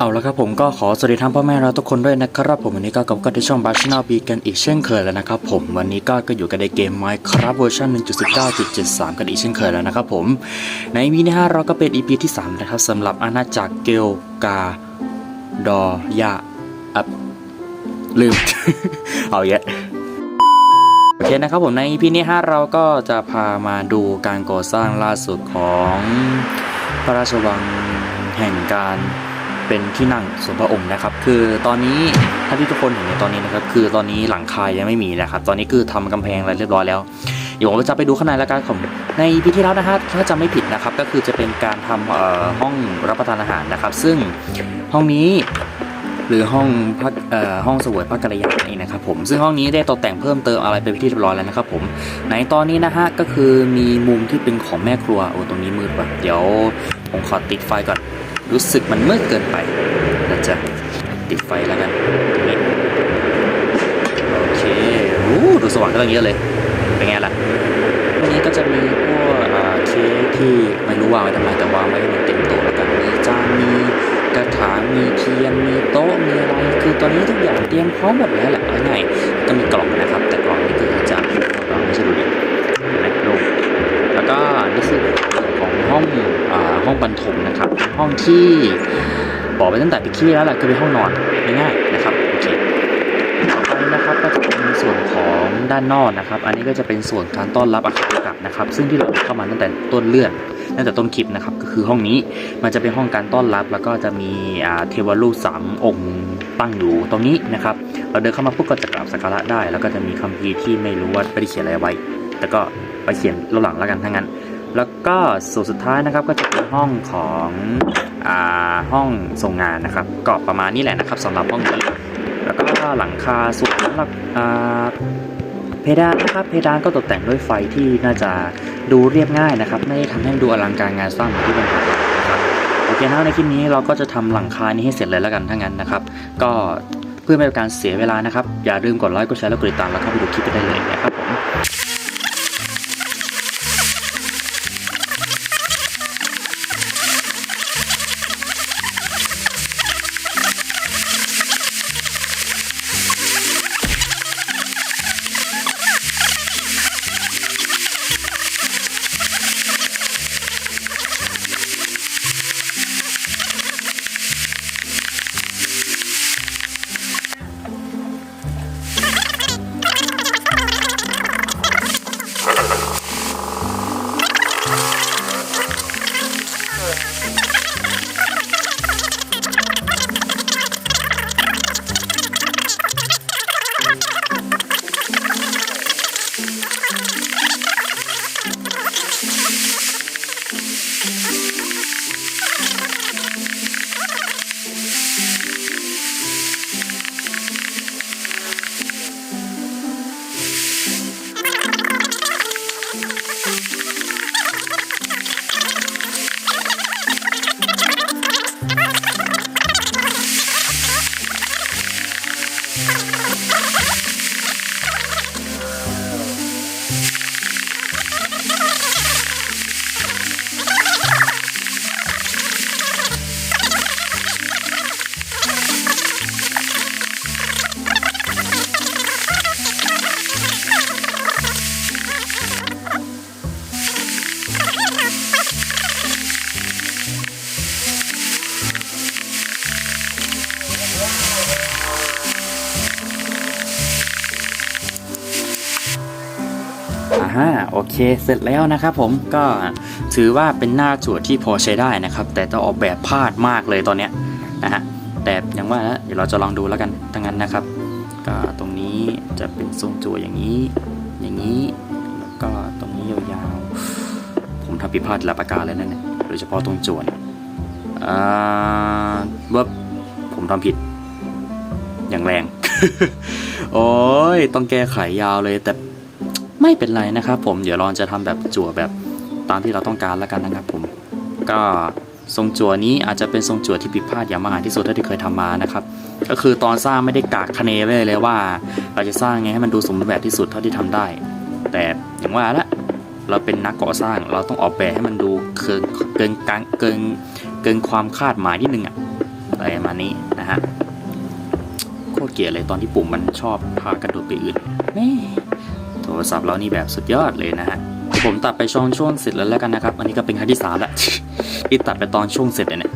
เอาละครับผมก็ขอสวัสดีทั้งพ่อแม่เราทุกคนด้วยนะครับผมวันนี้ก็กับกันที่ช่องบาชนาบีกันอีกเช่นเคยแล้วนะครับผมวันนี้ก็ก็อยู่กันในเกม Minecraft เวอร์ชัน1.19.73 กันอีกเช่นเคยแล้วนะครับผมใน EP ที่5เราก็เป็น EP ที่ 3 นะครับสำหรับอาณาจักรเกลกาดอยาอับลืม เอาเยอะโอเคนะครับผมใน EP นี้ฮะเราก็จะพามาดูการก่อสร้างล่าสุดของพระราชวังแห่งการ เป็นที่นั่งส่วนพระองค์นะครับ คือตอนนี้ถ้าที่ทุกคนเห็นในตอนนี้นะครับ คือตอนนี้หลังคายังไม่มีนะครับ ตอนนี้คือทำกำแพงอะไรเรียบร้อยแล้วเดี๋ยวผมจะไปดูข้างในแล้วกันผมใน EP ที่แล้วนะฮะถ้าจำไม่ผิดนะครับ ก็คือจะเป็นการทำห้องรับประทานอาหารนะครับ ซึ่งห้องนี้หรือห้องพักห้องสวยพระกรยานี่นะครับผมซึ่งห้องนี้ได้ตกแต่งเพิ่มเติมอะไรไปที่เรียบร้อยแล้วนะครับผมในตอนนี้นะฮะก็คือมีมุมที่เป็นของแม่ครัวโอ้ตรงนี้มืดว่ะเดี๋ยวผมขอติดไฟก่อน รู้สึกมันมืดเกินไปนะจ๊ะติดไฟแล้วกันโอเคอู้ดูสว่างขึ้นตั้งเยอะเลย เป็นไงล่ะอันนี้ก็จะมีพวกเค้กที่ไม่รู้วางไว้ทำไมแต่วางไว้ให้มันเต็มโต๊ะแล้วกันมีจานมีกระถางมีเทียนมีโต๊ะมีอะไรคือตอนนี้ทุกอย่างเตรียมพร้อมหมดแล้วแหละเอาง่ายก็มีกล่องนะครับแต่กล่องนี้คือจากเราไม่ใช่ดูดิเห็นไหมดูแล้วก็นี่คือส่วนของห้องอ่าห้องบรรทมนะครับ ห้องที่บอกไปตั้งแต่ปีที่แล้วแหละคือเป็นห้องนอนง่ายๆนะครับโอเคต่อไปนะครับก็จะเป็นส่วนของด้านนอกนะครับ อันนี้ก็จะเป็นส่วนการต้อนรับอาคารกลับนะครับ ซึ่งที่เราเข้ามาตั้งแต่ต้นเรื่องตั้งแต่ต้นคลิปนะครับก็คือห้องนี้มันจะเป็นห้องการต้อนรับ แล้วก็จะมีเทวรูปสามองค์ตั้งอยู่ตรงนี้นะครับ เราเดินเข้ามาปุ๊บก็จะกราบสักการะได้ แล้วก็จะมีคัมภีร์ที่ไม่รู้ว่าไม่ได้เขียนอะไรไว้ แต่ก็ไปเขียนระหลังแล้วกันทั้งนั้น แล้วก็ส่วนสุดท้ายนะครับก็จะเป็นห้องของอ่าห้องส่งงานนะครับก็ประมาณนี้แหละนะครับสำหรับห้องนี้แล้วก็หลังคาส่วนสำหรับอ่าเพดานนะครับเพดานก็ตกแต่งด้วยไฟที่น่าจะดูเรียบง่ายนะครับ ไม่ได้ทำให้ดูอลังการงานสร้างเหมือนที่เป็นนมานะครับโอเคนะในคลิปนี้เราก็จะทำหลังคานี้ให้เสร็จเลยแล้วกันถ้างั้นนะครับ ก็เพื่อไม่เป็นการเสียเวลานะครับ อย่าลืมกดไลค์กดแชร์และกดติดตามแล้วเข้าไปดูคลิปไปได้เลยนะครับ เคเสร็จแล้วนะครับผมก็ถือว่าเป็นหน้าจั่วที่พอใช้ได้นะครับ แต่ต้องออกแบบพลาดมากเลยตอนเนี้ยนะฮะแต่อย่างว่านะเดี๋ยวเราจะลองดูแล้วกันทั้งนั้นนะครับ ก็ตรงนี้จะเป็นทรงจั่วอย่างนี้ อย่างนี้แล้วก็ตรงนี้ยาวๆผมทำผิดพลาดหลายประการเลยนั่นแหละโดยเฉพาะตรงจั่วเนี่ยอ่าว่าผมทำผิดอย่างแรง โอ้ย ต้องแก้ไขยาวเลยแต่ ไม่เป็นไรนะครับผมเดี๋ยวเราจะทำแบบจั่วแบบตามที่เราต้องการแล้วกันนะครับผมก็ทรงจั่วนี้อาจจะเป็นทรงจั่วที่ผิดพลาดอย่างมากที่สุดเท่าที่เคยทำมานะครับ ก็คือตอนสร้างไม่ได้กากคะเนไว้เลยว่า เราจะสร้างไงให้มันดูสมบูรณ์แบบที่สุดเท่าที่ทำได้ แต่อย่างว่าละเราเป็นนักก่อสร้างเราต้องออกแบบให้มันดูเกินเกินกลางเกินเกินความคาดหมายนิดนึงอะอะไรประมาณนี้นะฮะโคตรเกลียดเลยตอนที่ปุ่มมันชอบพากระโดดไปอื่นนี่ โทรศัพท์เรานี่แบบสุดยอดเลยนะฮะผมตัดไปช่วงช่วงเสร็จแล้วแล้วกันนะครับ อันนี้ก็เป็นครั้งที่สามแล้วที่ตัดไปตอนช่วงเสร็จเลยเนี่ย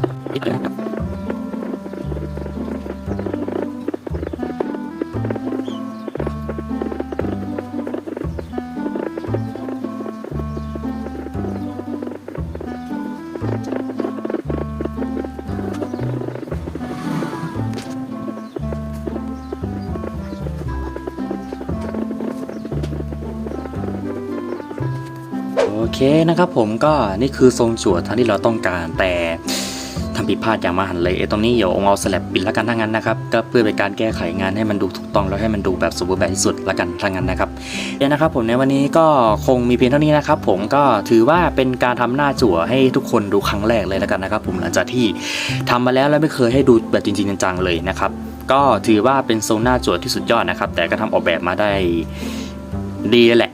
เคนะครับผมก็นี่คือทรงจั่วทางที่เราต้องการแต่ทำผิดพลาดอย่างมหันเลยไอ้ตรงนี้เดี๋ยวเอาสลับปิดล้วกันถ้างั้นนะครับก็เพื่อเป็นการแก้ไขงานให้มันดูถูกต้องแล้วให้มันดูแบบสมบูรณ์แบบที่สุดละกันถ้างั้นนะครับเดี๋ยวนะครับผมในวันนี้ก็คงมีเพียงเท่านี้นะครับผมก็ถือว่าเป็นการทำหน้าจั่วให้ทุกคนดูครั้งแรกเลยล้วกันนะครับ ผมหลังจากที่ทำมาแล้วแล้วไม่เคยให้ดูแบบจริงๆจังๆเลยนะครับก็ถือว่าเป็นทรงหน้าจั่วที่สุดยอดนะครับ แต่ก็ทำออกแบบมาได้ดีแหละ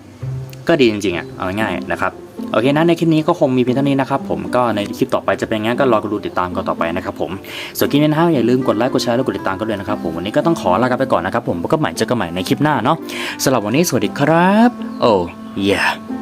ก็ดีจริงๆอะเอาง่ายๆนะครับ โอเคนะในคลิปนี้ก็คงมีเพียงเท่านี้นะครับผมก็ในคลิปต่อไปจะเป็นงั้นก็รอดูติดตามกันต่อไปนะครับผมส่วนคลิปนี้นะอย่าลืมกดไลค์กดแชร์และกดติดตามกันด้วยนะครับผมวันนี้ก็ต้องขอลากันไปก่อนนะครับผมพบกันใหม่เจอกันใหม่ในคลิปหน้าเนาะสำหรับวันนี้สวัสดีครับโอ้ yeah